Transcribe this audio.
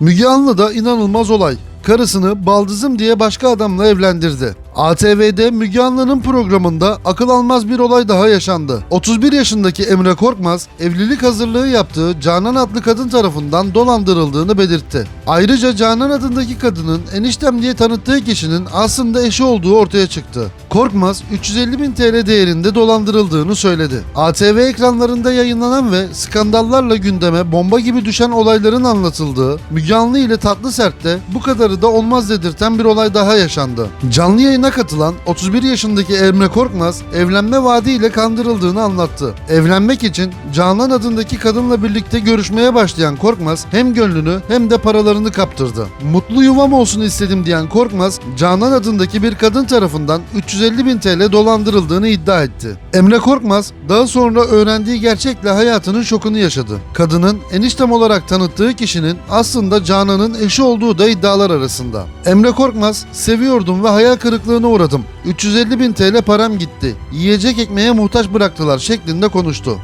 Müge Anlı'da inanılmaz olay. Karısını baldızım diye başka adamla evlendirdi. ATV'de Müge Anlı'nın programında akıl almaz bir olay daha yaşandı. 31 yaşındaki Emre Korkmaz, evlilik hazırlığı yaptığı Canan adlı kadın tarafından dolandırıldığını belirtti. Ayrıca Canan adındaki kadının eniştem diye tanıttığı kişinin aslında eşi olduğu ortaya çıktı. Korkmaz 350 bin TL değerinde dolandırıldığını söyledi. ATV ekranlarında yayınlanan ve skandallarla gündeme bomba gibi düşen olayların anlatıldığı Müge Anlı ile Tatlı Sert'te bu kadarı da olmaz dedirten bir olay daha yaşandı. Canlı yayına katılan 31 yaşındaki Emre Korkmaz evlenme vaadiyle kandırıldığını anlattı. Evlenmek için Canan adındaki kadınla birlikte görüşmeye başlayan Korkmaz hem gönlünü hem de paralarını kaptırdı. Mutlu yuvam olsun istedim diyen Korkmaz, Canan adındaki bir kadın tarafından 350 bin TL dolandırıldığını iddia etti. Emre Korkmaz daha sonra öğrendiği gerçekle hayatının şokunu yaşadı. Kadının eniştem olarak tanıttığı kişinin aslında Canan'ın eşi olduğu da iddialar arasında. Emre Korkmaz, seviyordum ve hayal kırıklığına uğradım. 350 bin TL param gitti. Yiyecek ekmeğe muhtaç bıraktılar şeklinde konuştu.